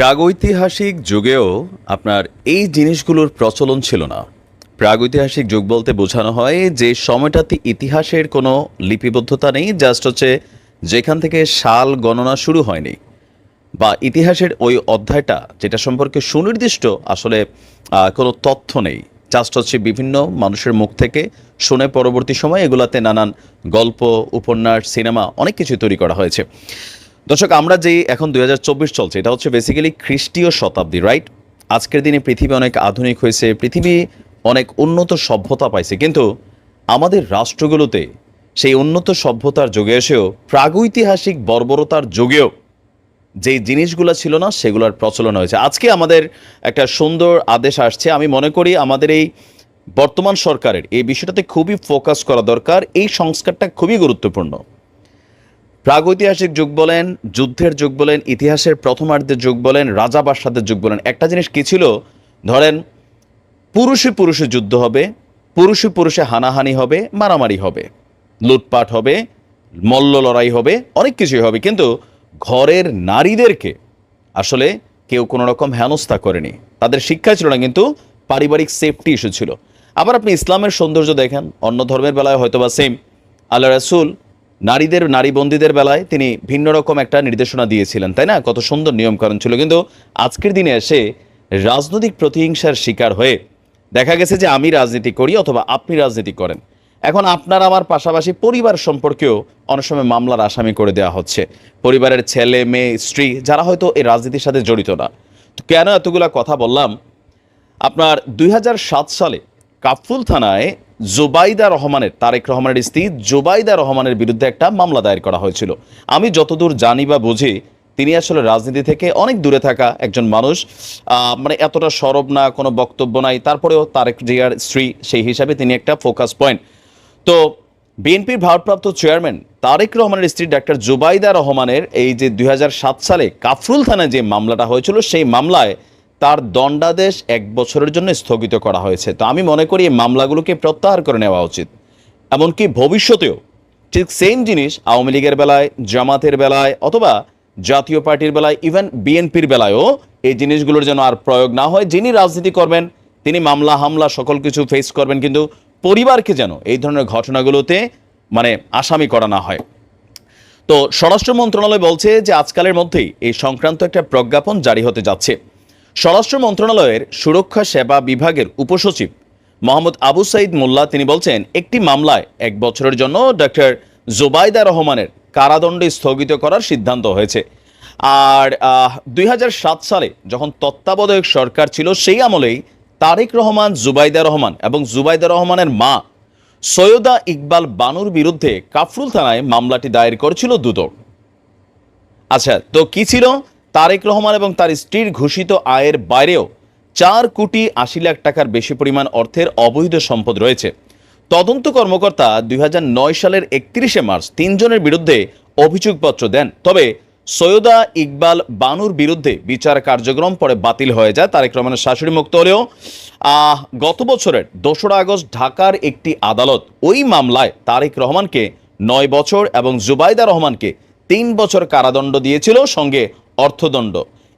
প্রাগৈতিহাসিক যুগেও আপনার এই জিনিসগুলোর প্রচলন ছিল না। প্রাগৈতিহাসিক যুগ বলতে বোঝানো হয় যে সময়টাতে ইতিহাসের কোনো লিপিবদ্ধতা নেই, জাস্ট হচ্ছে যেখান থেকে সাল গণনা শুরু হয়নি বা ইতিহাসের ওই অধ্যায়টা যেটা সম্পর্কে সুনির্দিষ্ট আসলে কোনো তথ্য নেই। জাস্ট হচ্ছে বিভিন্ন মানুষের মুখ থেকে শুনে পরবর্তী সময় এগুলাতে নানান গল্প, উপন্যাস, সিনেমা অনেক কিছু তৈরি করা হয়েছে। দর্শক, আমরা যে এখন দু হাজার চব্বিশ চলছে, এটা হচ্ছে বেসিক্যালি খ্রিস্টীয় শতাব্দী রাইট আজকের দিনে পৃথিবী অনেক আধুনিক হয়েছে, পৃথিবী অনেক উন্নত সভ্যতা পাইছে, কিন্তু আমাদের রাষ্ট্রগুলোতে সেই উন্নত সভ্যতার যুগে এসেও, প্রাগৈতিহাসিক বর্বরতার যুগেও যে জিনিসগুলো ছিল না, সেগুলোর প্রচলন হয়েছে। আজকে আমাদের একটা সুন্দর আদেশ আসছে, আমি মনে করি আমাদের এই বর্তমান সরকারের এই বিষয়টাতে খুবই ফোকাস করা দরকার, এই সংস্কারটা খুবই গুরুত্বপূর্ণ। প্রাগৈতিহাসিক যুগ বলেন, যুদ্ধের যুগ বলেন, ইতিহাসের প্রথমার্ধের যুগ বলেন, রাজা বাদশাদের যুগ বলেন। একটা জিনিস কী ছিল? ধরেন, পুরুষে পুরুষে যুদ্ধ হবে, পুরুষে পুরুষে হানাহানি হবে, মারামারি হবে, লুটপাট হবে, মল্ল লড়াই হবে, অনেক কিছুই হবে। কিন্তু ঘরের নারীদেরকে আসলে কেউ কোনো রকম হেনস্থা করেনি। তাদের শিক্ষা ছিল না, কিন্তু পারিবারিক সেফটি ইস্যু ছিল। আবার আপনি ইসলামের সৌন্দর্য দেখেন, অন্য ধর্মের বেলায় হয়তো বা সেম আল্লাহ রাসুল নারীদের, নারীবন্দীদের বেলায় তিনি ভিন্ন রকম একটা নির্দেশনা দিয়েছিলেন, তাই না? কত সুন্দর নিয়মকানুন ছিল। কিন্তু আজকের দিনে এসে রাজনৈতিক প্রতিহিংসার শিকার হয়ে দেখা গেছে যে আমি রাজনীতি করি অথবা আপনি রাজনীতি করেন। এখন আপনার আমার পাশাপাশি পরিবার সম্পর্কেও অনেক সময় মামলার আসামি করে দেওয়া হচ্ছে। পরিবারের ছেলে, মেয়ে, স্ত্রী, যারা হয়তো এই রাজনীতির সাথে জড়িত না। তো কেন এতগুলা কথা বললাম? আপনার দুই হাজার সাত সালে কাফুল থানায় জুবাইদা রহমানের, তারেক রহমানের স্ত্রী জুবাইদা রহমানের বিরুদ্ধে একটা মামলা দায়ের করা হয়েছিল। আমি যতদূর জানি বা বুঝি, তিনি আসলে রাজনীতি থেকে অনেক দূরে থাকা একজন মানুষ। মানে এতটা সরব না, কোনো বক্তব্য নাই। তারপরেও তারেক জিয়ার স্ত্রী সেই হিসাবে তিনি একটা ফোকাস পয়েন্ট তো বিএনপির ভারপ্রাপ্ত চেয়ারম্যান তারেক রহমানের স্ত্রী ডাক্তার জুবাইদা রহমানের এই যে দুই হাজার সাত সালে কাফরুল থানায় যে মামলাটা হয়েছিল, সেই মামলায় তার দণ্ডাদেশ এক বছরের জন্য স্থগিত করা হয়েছে। তো আমি মনে করি এই মামলাগুলোকে প্রত্যাহার করে নেওয়া উচিত। এমনকি ভবিষ্যতেও ঠিক সেম জিনিস আওয়ামী লীগের বেলায়, জামাতের বেলায় অথবা জাতীয় পার্টির বেলায় ইভেন বিএনপির বেলায়ও এই জিনিসগুলোর যেন আর প্রয়োগ না হয়। যিনি রাজনীতি করবেন, তিনি মামলা, হামলা, সকল কিছু ফেস করবেন, কিন্তু পরিবারকে যেন এই ধরনের ঘটনাগুলোতে মানে আসামি করা না হয়। তো স্বরাষ্ট্র মন্ত্রণালয় বলছে যে আজকালের মধ্যেই এই সংক্রান্ত একটা প্রজ্ঞাপন জারি হতে যাচ্ছে। স্বরাষ্ট্র মন্ত্রণালয়ের সুরক্ষা সেবা বিভাগের উপসচিব মোহাম্মদ আবু সাইদ মোল্লা, তিনি বলছেন, একটি মামলায় এক বছরের জন্য ডক্টর জোবাইদা রহমানের কারাদণ্ড স্থগিত করার সিদ্ধান্ত হয়েছে। আর দুই হাজার সাত সালে যখন তত্ত্বাবধায়ক সরকার ছিল, সেই আমলেই তারেক রহমান, জুবাইদা রহমান এবং জুবাইদা রহমানের মা সৈয়দা ইকবাল বানুর বিরুদ্ধে কাফরুল থানায় মামলাটি দায়ের করেছিল দুদক। আচ্ছা তো কি ছিল? তারেক রহমান এবং তার স্ত্রীর ঘোষিত আয়ের বাইরেও চার কোটি আশি লাখ টাকার বেশি পরিমাণ অর্থের অবৈধ সম্পদ রয়েছে। তদন্ত কর্মকর্তা দুই হাজার নয় সালের একত্রিশে মার্চ তিনজনের বিরুদ্ধে অভিযোগপত্র দেন। তবে সৈয়দা ইকবাল বানুর বিরুদ্ধে বিচার কার্যক্রম পরে বাতিল হয়ে যায়। তারেক রহমানের শাশুড়ি মুক্ত হলেও গত বছরের দোসরা আগস্ট ঢাকার একটি আদালত ওই মামলায় তারেক রহমানকে নয় বছর এবং জুবাইদা রহমানকে তিন বছর কারাদণ্ড দিয়েছিল। সঙ্গে অর্থদণ্ড।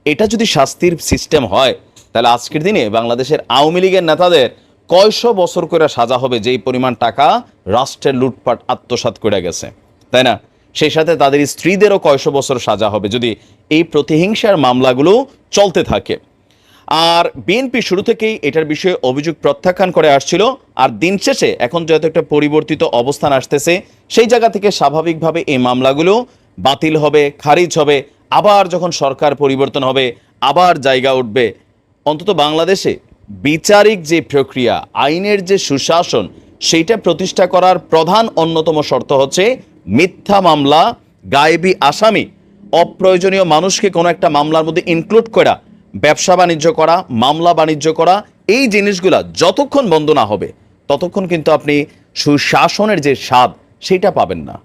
এটা যদি শাস্তির সিস্টেম হয়, তাহলে আজকের দিনে বাংলাদেশের আওয়ামী লীগের নেতাদের কয়শো বছর করে সাজা হবে যেই পরিমাণ টাকা রাষ্ট্রের লুটপাট আত্মসাৎ করে গেছে। তাই না? সেই সাথে তাদের স্ত্রীদেরও কয়শো বছর সাজা হবে যদি এই প্রতিহিংসার মামলাগুলো চলতে থাকে। আর বিএনপি শুরু থেকেই এটার বিষয়ে অভিযোগ প্রত্যাখ্যান করে আসছিল, আর দিন শেষে এখন যেহেতু একটা পরিবর্তিত অবস্থান আসতেছে, সেই জায়গা থেকে স্বাভাবিকভাবে এই মামলাগুলো বাতিল হবে, খারিজ হবে আবার যখন সরকার পরিবর্তন হবে, আবার জায়গা উঠবে। অন্তত বাংলাদেশে বিচারিক যে প্রক্রিয়া, আইনের যে সুশাসন, সেইটা প্রতিষ্ঠা করার প্রধান অন্যতম শর্ত হচ্ছে মিথ্যা মামলা, গায়েবী আসামি, অপ্রয়োজনীয় মানুষকে কোনো একটা মামলার মধ্যে ইনক্লুড করা, ব্যবসা বাণিজ্য করা, মামলা বাণিজ্য করা, এই জিনিসগুলা যতক্ষণ বন্ধ না হবে, ততক্ষণ কিন্তু আপনি সুশাসনের যে স্বাদ, সেটা পাবেন না।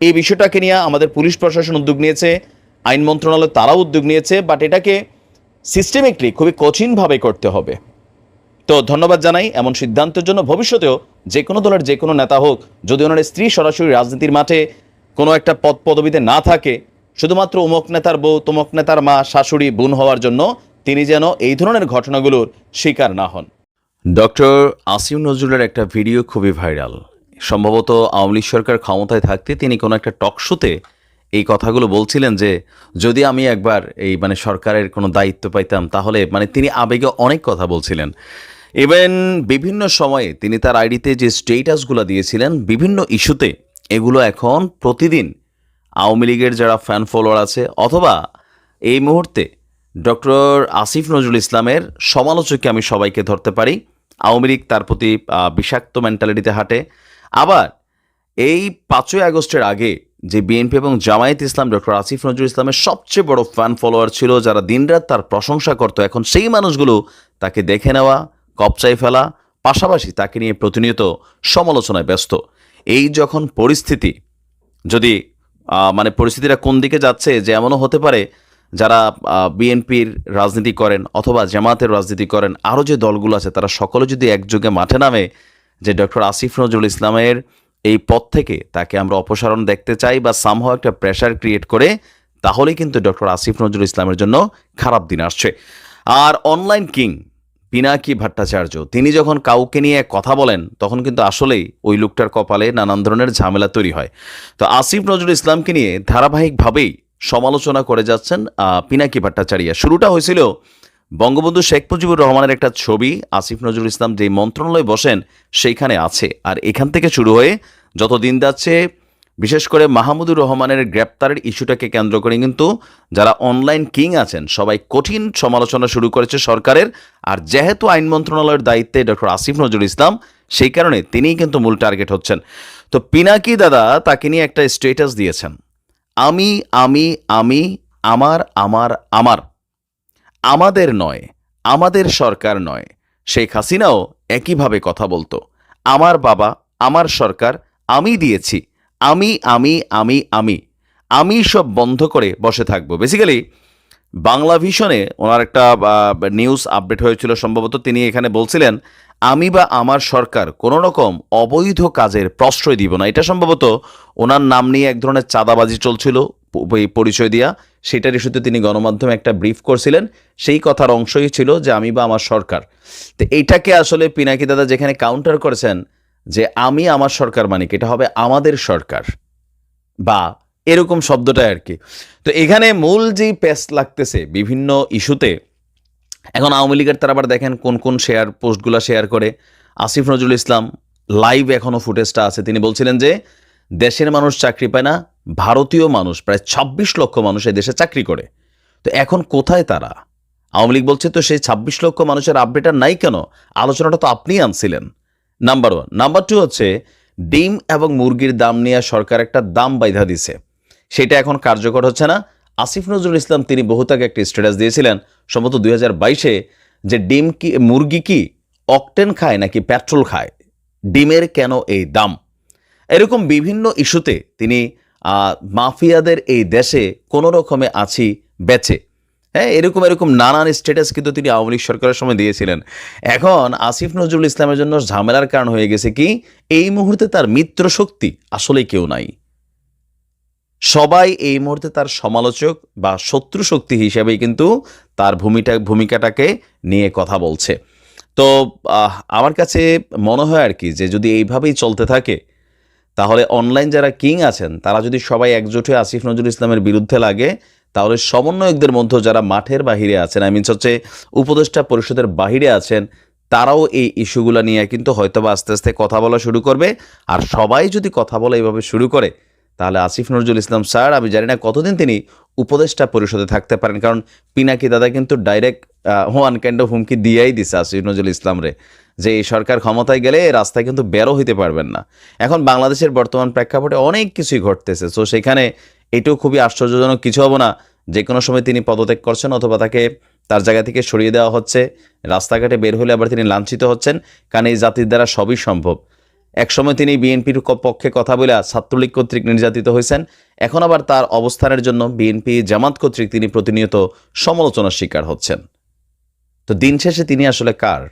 এই বিষয়টাকে নিয়ে আমাদের পুলিশ প্রশাসন উদ্যোগ নিয়েছে। আইন মন্ত্রণালয় তারাও উদ্যোগ নিয়েছে বাট এটাকে সিস্টেমিকলি খুবই কঠিনভাবে করতে হবে। তো ধন্যবাদ জানাই, এমন সিদ্ধান্তের জন্য ভবিষ্যতেও যে কোনো দলের যে কোনো নেতা হোক, যদি ওনার স্ত্রী সরাসরি রাজনীতির মাঠে কোনো একটা পদ পদবিতে না থাকে, শুধুমাত্র উমক নেতার বউ, তমক নেতার মা, শাশুড়ি, বোন হওয়ার জন্য তিনি যেন এই ধরনের ঘটনাগুলোর শিকার না হন। ডক্টর আসিম নজরুলের একটা ভিডিও খুবই ভাইরাল। সম্ভবত আওয়ামী সরকার ক্ষমতায় থাকতে তিনি কোনো একটা টক শোতে এই কথাগুলো বলছিলেন যে, যদি আমি একবার এই মানে সরকারের কোনো দায়িত্ব পাইতাম, তাহলে মানে তিনি আবেগে অনেক কথা বলছিলেন। ইভেন বিভিন্ন সময়ে তিনি তার আইডিতে যে স্টেটাসগুলো দিয়েছিলেন, বিভিন্ন ইস্যুতে, এগুলো এখন প্রতিদিন আওয়ামী লীগের যারা ফ্যান ফলোয়ার আছে, অথবা এই মুহূর্তে ডক্টর আসিফ নজরুল ইসলামের সমালোচককে আমি সবাইকে ধরতে পারি। আওয়ামী লীগ তার প্রতি বিষাক্ত মেন্টালিটিতে হাঁটে। আবার এই পাঁচই আগস্টের আগে যে বিএনপি এবং জামায়াত ইসলাম, ডক্টর আসিফ নজরুল ইসলামের সবচেয়ে বড় ফ্যান ফলোয়ার ছিল, যারা দিনরাত তার প্রশংসা করতো, এখন সেই মানুষগুলো তাকে দেখে নেওয়া কপচাই ফেলা, পাশাপাশি তাকে নিয়ে প্রতিনিয়ত সমালোচনায় ব্যস্ত। এই যখন পরিস্থিতি, যদি মানে পরিস্থিতিটা কোন দিকে যাচ্ছে, যে এমনও হতে পারে, যারা বিএনপির রাজনীতি করেন অথবা জামাতের রাজনীতি করেন, আরও যে দলগুলো আছে, তারা সকলে যদি একযোগে মাঠে নামে, যে ডক্টর আসিফ নজরুল ইসলামের এই পথ থেকে তাকে আমরা অপসারণ দেখতে চাই বা সামহাও একটা প্রেশার ক্রিয়েট করে, তাহলেই কিন্তু ডক্টর আসিফ নজরুল ইসলামের জন্য খারাপ দিন আসছে। আর অনলাইন কিং পিনাকি ভট্টাচার্য, তিনি যখন কাউকে নিয়ে কথা বলেন, তখন কিন্তু আসলেই ওই লোকটার কপালে নানান ধরনের ঝামেলা তৈরি হয়। তো আসিফ নজরুল ইসলামকে নিয়ে ধারাবাহিকভাবেই সমালোচনা করে যাচ্ছেন পিনাকি ভট্টাচার্য। শুরুটা হয়েছিল বঙ্গবন্ধু শেখ মুজিবুর রহমানের একটা ছবি আসিফ নজরুল ইসলাম যেই মন্ত্রণালয়ে বসেন সেইখানে আছে। আর এখান থেকে শুরু হয়ে যত দিন যাচ্ছে, বিশেষ করে মাহমুদুর রহমানের গ্রেপ্তারের ইস্যুটাকে কেন্দ্র করে কিন্তু যারা অনলাইন কিং আছেন, সবাই কঠিন সমালোচনা শুরু করেছে সরকারের। আর যেহেতু আইন মন্ত্রণালয়ের দায়িত্বে ডক্টর আসিফ নজরুল ইসলাম, সেই কারণে তিনিই কিন্তু মূল টার্গেট হচ্ছেন। তো পিনাকি দাদা তাকে নিয়ে একটা স্টেটাস দিয়েছেন। আমি আমি আমি, আমার আমার আমার। আমাদের নয়, আমাদের সরকার নয়। শেখ হাসিনাও একইভাবে কথা বলতো, আমার বাবা, আমার সরকার, আমি দিয়েছি, আমি আমি আমি আমি আমি সব বন্ধ করে বসে থাকব। বেসিক্যালি বাংলা ভিশনে ওনার একটা নিউজ আপডেট হয়েছিল, সম্ভবত তিনি এখানে বলছিলেন, আমি বা আমার সরকার কোনো রকম অবৈধ কাজের প্রশ্রয় দিব না। এটা সম্ভবত ওনার নাম নিয়ে এক ধরনের চাঁদাবাজি চলছিল পরিচয় দিয়া, সেটার ইস্যুতে তিনি গণমাধ্যমে একটা ব্রিফ করছিলেন। সেই কথার অংশই ছিল যে, আমি বা আমার সরকার। তো এইটাকে আসলে পিনাকি দাদা যেখানে কাউন্টার করেছেন, যে, আমি আমার সরকার মানে কি এটা হবে আমাদের সরকার। বা এরকম শব্দটাই আর কি। তো এখানে মূল যে পেস্ট লাগতেছে বিভিন্ন ইস্যুতে, এখন আওয়ামী লীগের তারা আবার দেখেন কোন কোন শেয়ার পোস্টগুলো শেয়ার করে। আসিফ নজরুল ইসলাম লাইভ এখনও ফুটেজটা আছে। তিনি বলছিলেন যে, দেশের মানুষ চাকরি পায় না ভারতীয় মানুষ, প্রায় ছাব্বিশ লক্ষ মানুষ দেশে চাকরি করে। তো এখন কোথায় তারা? আওয়ামী লীগ বলছে তো সেই ছাব্বিশ লক্ষ মানুষের আপডেট আর নাই কেন? আলোচনাটা তো আপনিই আনছিলেন। নাম্বার ওয়ান নাম্বার টু হচ্ছে, ডিম এবং মুরগির দাম নিয়ে সরকার একটা দাম বাইধা দিছে। সেটা এখন কার্যকর হচ্ছে না। আসিফ নজরুল ইসলাম তিনি বহুতাকে একটা স্ট্যাটাস দিয়েছিলেন, সম্ভবত দুই বাইশে, যে ডিম কি, মুরগি কি অকটেন খায় নাকি পেট্রোল খায়? ডিমের কেন এই দাম? এরকম বিভিন্ন ইস্যুতে তিনি মাফিয়াদের এই দেশে কোনো রকমে আছি বেচে। হ্যাঁ এরকম এরকম নানান স্ট্যাটাস কিন্তু তিনি আওয়ামী লীগ সরকারের সময় দিয়েছিলেন। এখন আসিফ নজরুল ইসলামের জন্য ঝামেলার কারণ হয়ে গেছে কি, এই মুহূর্তে তার মিত্র শক্তি আসলেই কেউ নাই। সবাই এই মুহূর্তে তার সমালোচক বা শত্রু শক্তি হিসেবেই কিন্তু তার ভূমিটা, ভূমিকাটাকে নিয়ে কথা বলছে। তো আমার কাছে মনে হয় আর কি যে যদি এইভাবেই চলতে থাকে তাহলে অনলাইন যারা কিং আছেন, তারা যদি সবাই একজোট হয়ে আসিফ নজরুল ইসলামের বিরুদ্ধে লাগে, তাহলে সমন্বয়কদের মধ্যে যারা মাঠের বাহিরে আছেন আই মিনস হচ্ছে উপদেষ্টা পরিষদের বাহিরে আছেন, তারাও এই ইস্যুগুলো নিয়ে কিন্তু হয়তোবা আস্তে আস্তে কথা বলা শুরু করবে। আর সবাই যদি কথা বলা এইভাবে শুরু করে, তাহলে আসিফ নজরুল ইসলাম স্যার, আমি জানি না কতদিন তিনি উপদেষ্টা পরিষদে থাকতে পারেন, কারণ পিনাকি দাদা কিন্তু ডাইরেক্ট ওয়ান কাইন্ড অফ হুমকি দিয়েই দিছে আসিফ নজরুল ইসলাম রে। যে এই সরকার ক্ষমতায় গেলে রাস্তায় কিন্তু বেরো হইতে পারবেন না। এখন বাংলাদেশের বর্তমান প্রেক্ষাপটে অনেক কিছুই ঘটতেছে। সো সেখানে এটাও খুবই আশ্চর্যজনক কিছু হব না। যে কোনো সময় তিনি পদত্যাগ করছেন অথবা তাকে তার জায়গা থেকে সরিয়ে দেওয়া হচ্ছে, রাস্তাঘাটে বের হলে আবার তিনি লাঞ্ছিত হচ্ছেন, কারণ এই জাতির দ্বারা সবই সম্ভব। একসময় তিনি বিএনপির পক্ষে কথা বলে ছাত্রলীগ কর্তৃক নির্যাতিত হয়েছেন, এখন আবার তার অবস্থানের জন্য বিএনপি জামাত কর্তৃক তিনি প্রতিনিয়ত সমালোচনার শিকার হচ্ছেন। তো দিন শেষে তিনি আসলে কার?